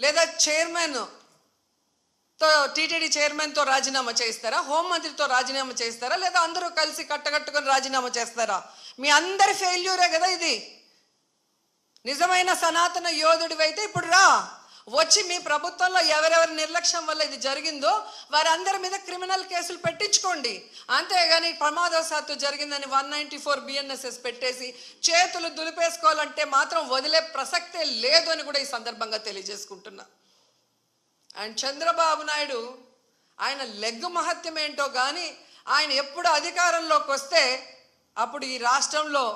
లేదా చైర్మన్తో టీటీడీ చైర్మన్తో రాజీనామా చేయిస్తారా? హోంమంత్రితో రాజీనామా చేస్తారా లేదా అందరూ కలిసి కట్టకట్టుకొని రాజీనామా చేస్తారా? మీ అందరి ఫెయిల్యూరే కదా ఇది. నిజమైన సనాతన యోధుడివైతే ఇప్పుడు రా. వచ్చి మీ ప్రభుత్వంలో ఎవరెవరి నిర్లక్ష్యం వల్ల ఇది జరిగిందో వారందరి మీద క్రిమినల్ కేసులు పెట్టించుకోండి. అంతేగాని ప్రమాదవశాత్తు జరిగిందని వన్ నైంటీ ఫోర్ బిఎన్ఎస్ఎస్ పెట్టేసి చేతులు దులిపేసుకోవాలంటే మాత్రం వదిలే ప్రసక్తే లేదు అని కూడా ఈ సందర్భంగా తెలియజేసుకుంటున్నా. అండ్ చంద్రబాబు నాయుడు ఆయన లెగ్గు మహత్యం ఏంటో కానీ ఆయన ఎప్పుడు అధికారంలోకి వస్తే అప్పుడు ఈ రాష్ట్రంలో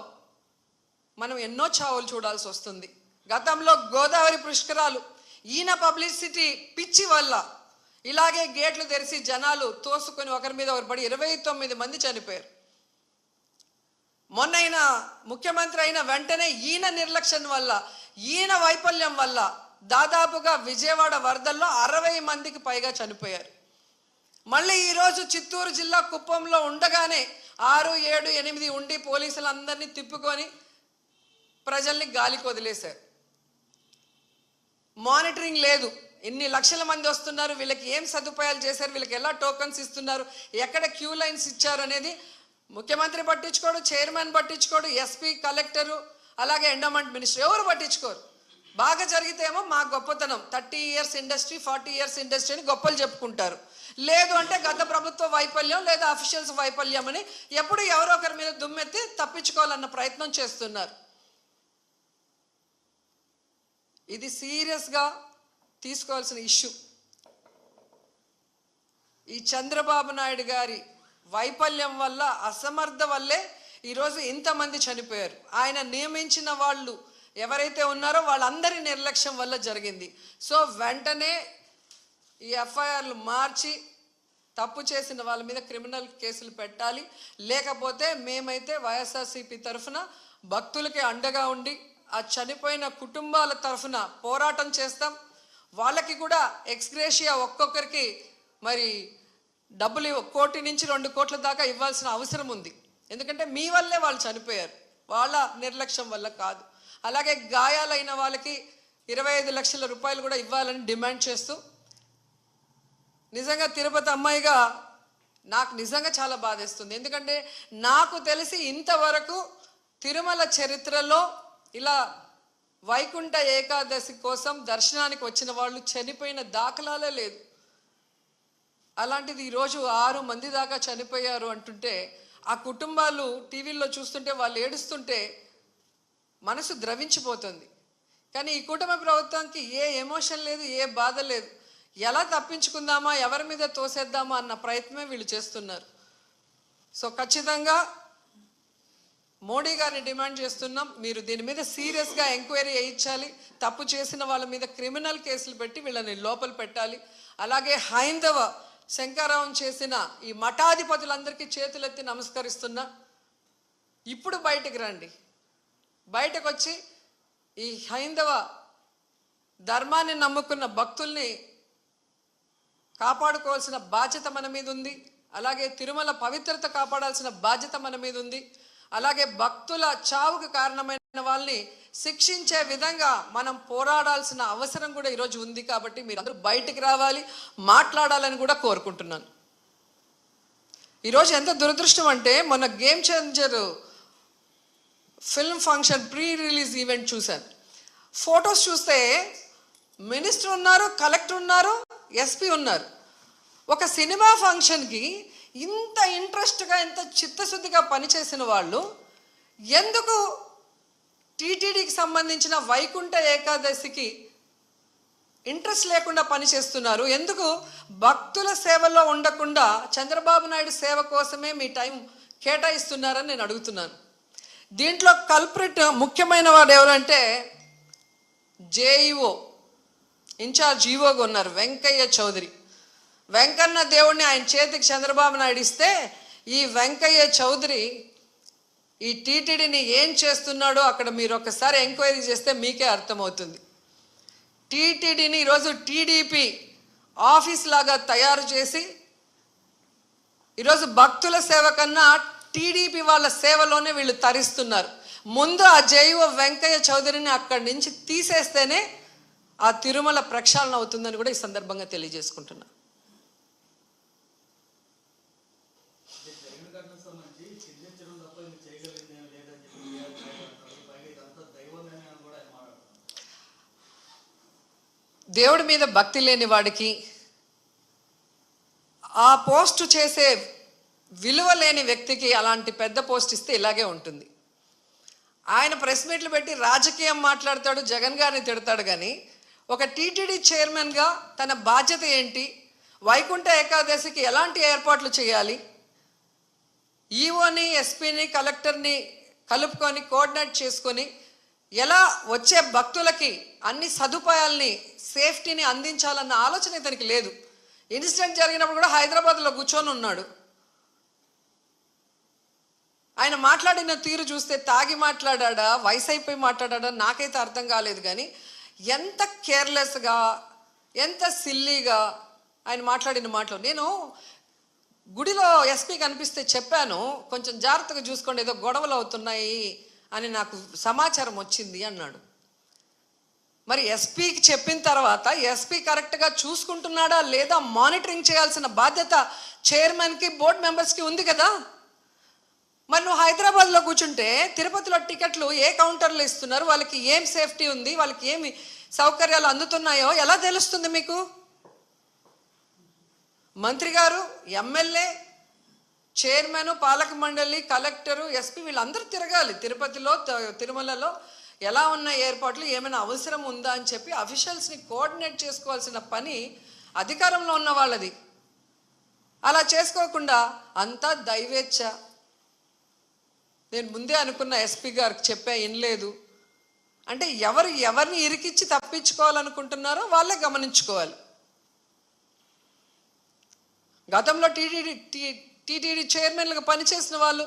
మనం ఎన్నో చావులు చూడాల్సి వస్తుంది. గతంలో గోదావరి పుష్కరాలు ఈయన పబ్లిసిటీ పిచ్చి వల్ల ఇలాగే గేట్లు తెరిచి జనాలు తోసుకొని ఒకరి మీద ఒకరు పడి ఇరవై తొమ్మిది మంది చనిపోయారు. మొన్నైన ముఖ్యమంత్రి అయిన వెంటనే ఈయన నిర్లక్ష్యం వల్ల ఈయన వైఫల్యం వల్ల దాదాపుగా విజయవాడ వరదల్లో అరవై మందికి పైగా చనిపోయారు. మళ్ళీ ఈరోజు చిత్తూరు జిల్లా కుప్పంలో ఉండగానే ఆరు ఏడు ఎనిమిది ఉండి పోలీసులందరినీ తిప్పుకొని ప్రజల్ని గాలికి వదిలేశారు. మానిటరింగ్ లేదు. ఎన్ని లక్షల మంది వస్తున్నారు వీళ్ళకి ఏం సదుపాయాలు చేశారు వీళ్ళకి ఎలా టోకన్స్ ఇస్తున్నారు ఎక్కడ క్యూ లైన్స్ ఇచ్చారు అనేది ముఖ్యమంత్రి పట్టించుకోడు చైర్మన్ పట్టించుకోడు ఎస్పీ కలెక్టరు అలాగే ఎండోమెంట్ మినిస్టర్ ఎవరు పట్టించుకోరు. బాగా జరిగితేమో మా గొప్పతనం. Thirty years industry forty years industry అని గొప్పలు చెప్పుకుంటారు. లేదు అంటే గత ప్రభుత్వ వైఫల్యం లేదా అఫీషియల్స్ వైఫల్యం అని ఎప్పుడు ఎవరో ఒకరి మీద దుమ్మెత్తి తప్పించుకోవాలన్న ప్రయత్నం చేస్తున్నారు. ఇది సీరియస్గా తీసుకోవాల్సిన ఇష్యూ. ఈ చంద్రబాబు నాయుడు గారి వైఫల్యం వల్ల అసమర్థ వల్లే ఈరోజు ఇంతమంది చనిపోయారు. ఆయన నియమించిన వాళ్ళు ఎవరైతే ఉన్నారో వాళ్ళందరి నిర్లక్ష్యం వల్ల జరిగింది. సో వెంటనే ఈ ఎఫ్ఐఆర్లు మార్చి తప్పు చేసిన వాళ్ళ మీద క్రిమినల్ కేసులు పెట్టాలి. లేకపోతే మేమైతే వైఎస్ఆర్సీపీ తరఫున భక్తులకి అండగా ఉండి ఆ చనిపోయిన కుటుంబాల తరఫున పోరాటం చేస్తాం. వాళ్ళకి కూడా ఎక్స్గ్రేషియా ఒక్కొక్కరికి మరి డబ్బులు కోటి నుంచి రెండు కోట్ల దాకా ఇవ్వాల్సిన అవసరం ఉంది. ఎందుకంటే మీ వల్లే వాళ్ళు చనిపోయారు. వాళ్ళ నిర్లక్ష్యం వల్ల కాదు. అలాగే గాయాలైన వాళ్ళకి ఇరవై ఐదు లక్షల రూపాయలు కూడా ఇవ్వాలని డిమాండ్ చేస్తూ నిజంగా తిరుపతి అమ్మాయిగా నాకు నిజంగా చాలా బాధేస్తుంది. ఎందుకంటే నాకు తెలిసి ఇంతవరకు తిరుమల చరిత్రలో ఇలా వైకుంఠ ఏకాదశి కోసం దర్శనానికి వచ్చిన వాళ్ళు చనిపోయిన దాఖలాలే లేదు. అలాంటిది ఈరోజు ఆరు మంది దాకా చనిపోయారు అంటుంటే ఆ కుటుంబాలు టీవీల్లో చూస్తుంటే వాళ్ళు ఏడుస్తుంటే మనసు ద్రవించిపోతుంది. కానీ ఈ కుటుంబ ప్రభుత్వానికి ఏ ఎమోషన్ లేదు ఏ బాధ లేదు. ఎలా తప్పించుకుందామా ఎవరి మీద తోసేద్దామా అన్న ప్రయత్నమే వీళ్ళు చేస్తున్నారు. సో ఖచ్చితంగా మోడీ గారిని డిమాండ్ చేస్తున్నాం. మీరు దీని మీద సీరియస్గా ఎంక్వైరీ చేయించాలి. తప్పు చేసిన వాళ్ళ మీద క్రిమినల్ కేసులు పెట్టి వీళ్ళని లోపల పెట్టాలి. అలాగే హైందవ శంకారావం చేసిన ఈ మఠాధిపతులందరికీ చేతులెత్తి నమస్కరిస్తున్నా. ఇప్పుడు బయటికి రండి. బయటకు వచ్చి ఈ హైందవ ధర్మాన్ని నమ్ముకున్న భక్తుల్ని కాపాడుకోవాల్సిన బాధ్యత మన మీద ఉంది. అలాగే తిరుమల పవిత్రత కాపాడాల్సిన బాధ్యత మన మీద ఉంది. అలాగే భక్తుల చావుకు కారణమైన వాళ్ళని శిక్షించే విధంగా మనం పోరాడాల్సిన అవసరం కూడా ఈరోజు ఉంది కాబట్టి మీరు అందరూ బయటికి రావాలి మాట్లాడాలని కూడా కోరుకుంటున్నాను. ఈరోజు ఎంత దురదృష్టం అంటే మొన్న game changer film function pre release event చూశాను. ఫొటోస్ చూస్తే మినిస్టర్ ఉన్నారు కలెక్టర్ ఉన్నారు ఎస్పీ ఉన్నారు. ఒక సినిమా ఫంక్షన్కి ఇంత ఇంట్రెస్ట్గా ఇంత చిత్తశుద్ధిగా పనిచేసిన వాళ్ళు ఎందుకు టీటీడీకి సంబంధించిన వైకుంఠ ఏకాదశికి ఇంట్రెస్ట్ లేకుండా పనిచేస్తున్నారు? ఎందుకు భక్తుల సేవలో ఉండకుండా చంద్రబాబు నాయుడు సేవ కోసమే మీ టైం కేటాయిస్తున్నారని నేను అడుగుతున్నాను. దీంట్లో కల్ప్రిట్ ముఖ్యమైన వాడు ఎవరంటే జేఈఓ ఇన్ఛార్జ్ ఈవోగా ఉన్నారు వెంకయ్య చౌదరి. వెంకన్న దేవుణ్ణి ఆయన చేతికి చంద్రబాబు నాయుడు ఇస్తే ఈ వెంకయ్య చౌదరి ఈ టీటీడీని ఏం చేస్తున్నాడో అక్కడ మీరు ఒకసారి ఎంక్వైరీ చేస్తే మీకే అర్థమవుతుంది. టీటీడీని ఈరోజు టీడీపీ ఆఫీస్ లాగా తయారు చేసి ఈరోజు భక్తుల సేవ కన్నా టీడీపీ వాళ్ళ సేవలోనే వీళ్ళు తరిస్తున్నారు. ముందు ఆ జైవ వెంకయ్య చౌదరిని అక్కడి నుంచి తీసేస్తేనే ఆ తిరుమల ప్రక్షాళన అవుతుందని కూడా ఈ సందర్భంగా తెలియజేసుకుంటున్నా జరిగిన ఘటనకు సంబంధించి చింతించడం తప్ప ఇది చేయగలిగింది ఏం లేదని చెప్పి మీ అభిప్రాయం అంటారు. పైగా ఇదంతా దైవ నిర్ణయం అని కూడా ఆయన మాట్లాడుతున్నారు దేవుడి మీద భక్తి లేని వాడికి ఆ పోస్ట్ చేసే విలువ లేని వ్యక్తికి అలాంటి పెద్ద పోస్ట్ ఇస్తే ఇలాగే ఉంటుంది. ఆయన ప్రెస్ మీట్లు పెట్టి రాజకీయం మాట్లాడతాడు జగన్ గారిని తిడతాడు కానీ ఒక టీటీడీ చైర్మన్గా తన బాధ్యత ఏంటి? వైకుంఠ ఏకాదశికి ఎలాంటి ఏర్పాట్లు చేయాలి? ఈఓని ఎస్పీని కలెక్టర్ని కలుపుకొని కోఆర్డినేట్ చేసుకొని ఎలా వచ్చే భక్తులకి అన్ని సదుపాయాల్ని సేఫ్టీని అందించాలన్న ఆలోచన ఇతనికి లేదు. ఇన్సిడెంట్ జరిగినప్పుడు కూడా హైదరాబాద్లో కూర్చొని ఉన్నాడు. ఆయన మాట్లాడిన తీరు చూస్తే తాగి మాట్లాడా వయసు అయిపోయి మాట్లాడా నాకైతే అర్థం కాలేదు కానీ ఎంత కేర్లెస్గా ఎంత సిల్లీగా ఆయన మాట్లాడిన మాటలు. నేను గుడిలో ఎస్పీ కనిపిస్తే చెప్పాను కొంచెం జాగ్రత్తగా చూసుకోండి ఏదో గొడవలు అవుతున్నాయి అని నాకు సమాచారం వచ్చింది అన్నాడు. మరి ఎస్పీకి చెప్పిన తర్వాత ఎస్పీ కరెక్ట్గా చూసుకుంటున్నాడా లేదా మానిటరింగ్ చేయాల్సిన బాధ్యత చైర్మన్కి బోర్డు మెంబర్స్కి ఉంది కదా? మరి నువ్వు హైదరాబాద్లో కూర్చుంటే తిరుపతిలో టికెట్లు ఏ కౌంటర్లో ఇస్తున్నారు? వాళ్ళకి ఏం సేఫ్టీ ఉంది? వాళ్ళకి ఏమి సౌకర్యాలు అందుతున్నాయో ఎలా తెలుస్తుంది మీకు? మంత్రి గారు ఎమ్మెల్యే చైర్మన్ పాలక మండలి కలెక్టరు ఎస్పీ వీళ్ళందరూ తిరగాలి. తిరుపతిలో తిరుమలలో ఎలా ఉన్న ఏర్పాట్లు ఏమైనా అవసరం ఉందా అని చెప్పి అఫీషియల్స్ని కోఆర్డినేట్ చేసుకోవాల్సిన పని అధికారంలో ఉన్న వాళ్ళది. అలా చేసుకోకుండా అంతా దైవేచ్ఛ. నేను ముందే అనుకున్న ఎస్పీ గారికి చెప్పా లేదు. అంటే ఎవరు ఎవరిని ఇరికిచ్చి తప్పించుకోవాలనుకుంటున్నారో వాళ్ళే గమనించుకోవాలి. గతంలో టీటీడీ టీటీడీ చైర్మన్లుగా పనిచేసిన వాళ్ళు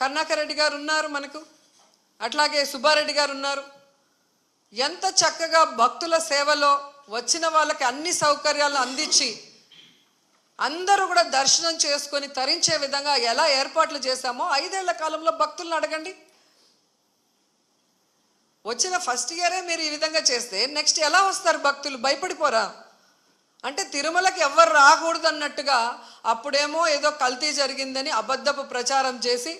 కర్ణాకర్ రెడ్డి గారు ఉన్నారు మనకు. అట్లాగే సుబ్బారెడ్డి గారు ఉన్నారు. ఎంత చక్కగా భక్తుల సేవలో వచ్చిన వాళ్ళకి అన్ని సౌకర్యాలు అందించి అందరూ కూడా దర్శనం చేసుకొని తరించే విధంగా ఎలా ఏర్పాట్లు చేశామో ఐదేళ్ళ కాలంలో భక్తులను అడగండి. వచ్చిన ఫస్ట్ ఇయరే మీరు ఈ విధంగా చేస్తే నెక్స్ట్ ఎలా వస్తారు భక్తులు? భయపడిపోరా? అంటే తిరుమలకి ఎవ్వరు రాకూడదు అన్నట్టుగా అప్పుడేమో ఏదో కల్తీ జరిగిందని అబద్ధపు ప్రచారం చేసి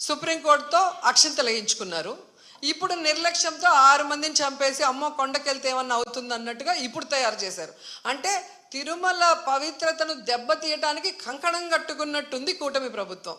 సుప్రీంకోర్టుతో అక్షింతలు వేయించుకున్నారు ఇప్పుడు నిర్లక్ష్యంతో ఆరు మందిని చంపేసి అమ్మో కొండకెళ్తే ఏమన్నా అవుతుంది అన్నట్టుగా ఇప్పుడు తయారు చేశారు. అంటే తిరుమల పవిత్రతను దెబ్బతీయటానికి కంకణం కట్టుకున్నట్టుంది కూటమి ప్రభుత్వం.